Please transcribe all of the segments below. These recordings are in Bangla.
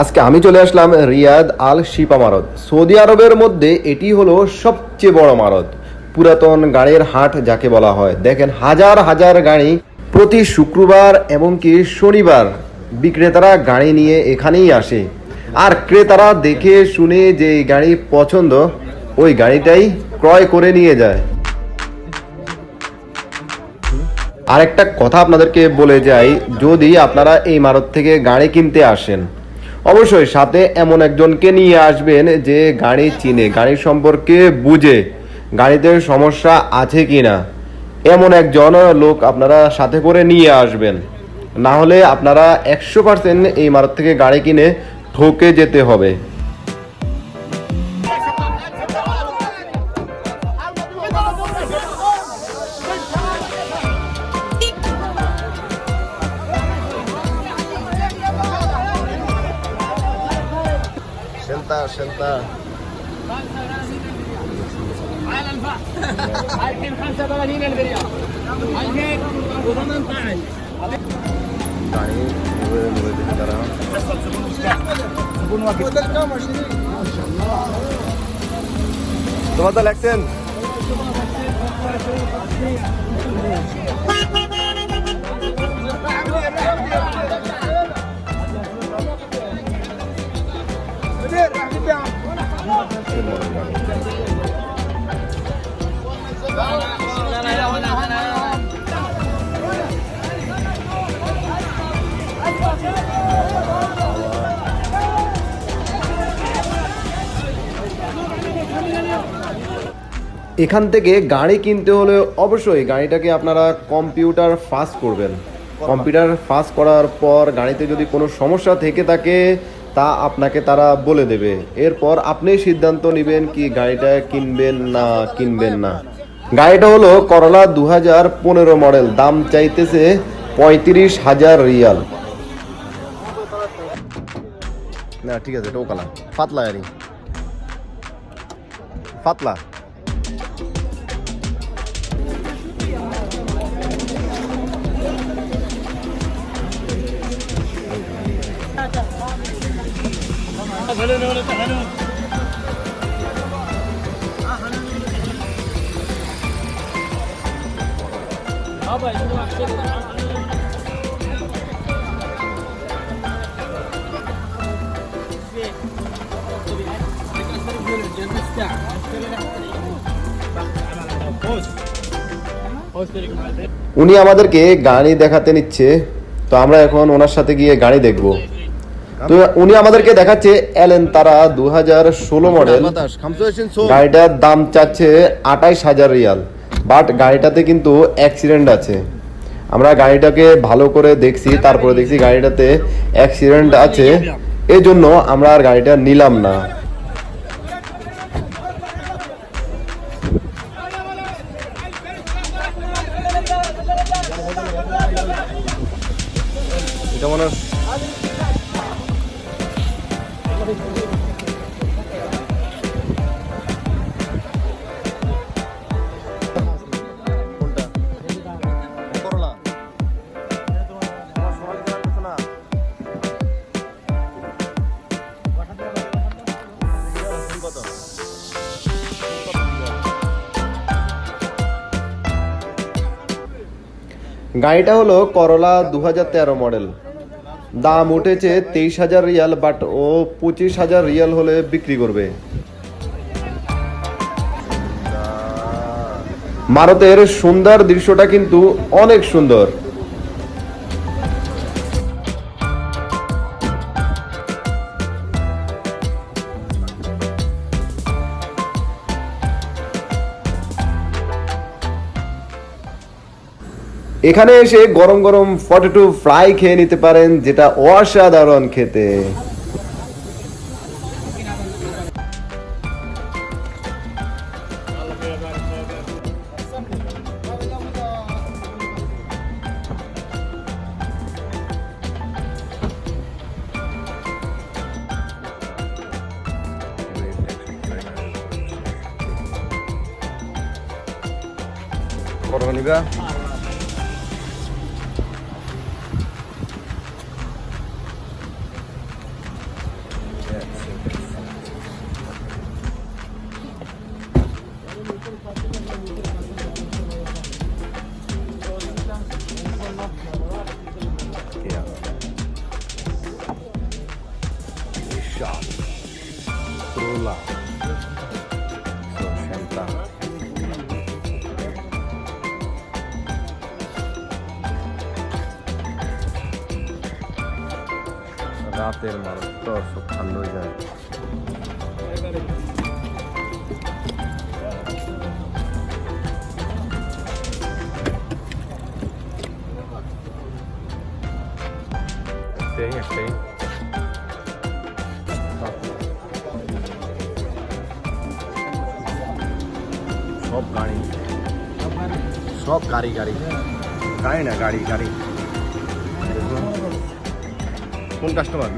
আজকে আমি চলে আসলাম রিয়াদ আল শিপা মারত সৌদি আরবের মধ্যে এটি হলো সবচেয়ে বড় মারত পুরাতন গাড়ির হাট যাকে বলা হয়। দেখেন হাজার হাজার গাড়ি প্রতি শুক্রবার এমনকি শনিবার বিক্রেতারা গাড়ি নিয়ে এখানেই আসে। আর ক্রেতারা দেখে শুনে যে গাড়ি পছন্দ, ওই গাড়িটাই ক্রয় করে নিয়ে যায়। আরেকটা কথা আপনাদেরকে বলে যাই, যদি আপনারা এই মারত থেকে গাড়ি কিনতে আসেন, অবশ্যই সাথে এমন একজনকে নিয়ে আসবেন যে গাড়ি চিনে, গাড়ি সম্পর্কে বুঝে, গাড়িতে সমস্যা আছে কি না এমন একজন লোক আপনারা সাথে করে নিয়ে আসবেন। না হলে আপনারা একশো পার্সেন্ট এই মারত থেকে গাড়ি কিনে ঠকে যেতে হবে। Senta, senta. গাড়ি মুড়ে মুড়ে দেখে তারা তোমার তো লাগছেন এখান থেকে গাড়ি কিনতে হলে অবশ্যই গাড়িটাকে আপনারা কম্পিউটার ফাস্ট করবেন। কম্পিউটার ফাস্ট করার পর গাড়িতে যদি কোনো সমস্যা থেকে থাকে, তা আপনাকে তারা বলে দেবে। এরপর আপনি সিদ্ধান্ত নেবেন কি গাড়িটা কিনবেন না কিনবেন না। গাড়িটা হলো করলা দু হাজার পনেরো মডেল, দাম চাইতেছে পঁয়ত্রিশ হাজার রিয়াল। না, ঠিক আছে টোকালা পাতলা আরি পাতলা? উনি আমাদেরকে গাড়ি দেখাতে নিচ্ছে তো আমরা এখন ওনার সাথে গিয়ে গাড়ি দেখব। তো উনি আমাদেরকে দেখাচ্ছে এলেন তারা দু হাজার ষোলো মডেল গাড়িটার দাম চাচ্ছে আঠাইশ হাজার রিয়াল। বাট গাড়িটাতে কিন্তু অ্যাক্সিডেন্ট আছে। আমরা গাড়িটাকে ভালো করে দেখছি তারপরে দেখছি গাড়িটাতে অ্যাক্সিডেন্ট আছে। এই জন্য আমরা আর গাড়িটা নিলাম না। এটা মনে হয় গাড়িটা হলো করলা দু তেরো মডেল দাম উঠেছে তেইশ হাজার রিয়াল বাট ও পঁচিশ হাজার রিয়াল হলে বিক্রি করবে। ভারতের সুন্দর দৃশ্যটা কিন্তু অনেক সুন্দর। এখানে এসে গরম গরম পটেটো ফ্রাই খেয়ে নিতে পারেন যেটা অসাধারণ খেতে। কত রাতের তো সব ঠান্ডা হয়ে যায়। একটাই একটাই। সব গাড়ি। সব গাড়ি গাড়ি। গাড়ি না গাড়ি গাড়ি। দেখুন। কোন কাস্টমার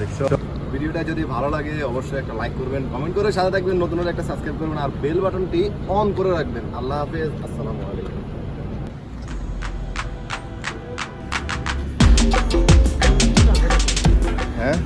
দেখছ? ভিডিওটা যদি ভালো লাগে অবশ্যই একটা লাইক করবেন কমেন্ট করে সাথে থাকবেন নতুন হলে একটা সাবস্ক্রাইব করবেন আর বেল বাটনটি অন করে রাখবেন। আল্লাহ হাফেজ আসসালামু আলাইকুম। হ্যাঁ?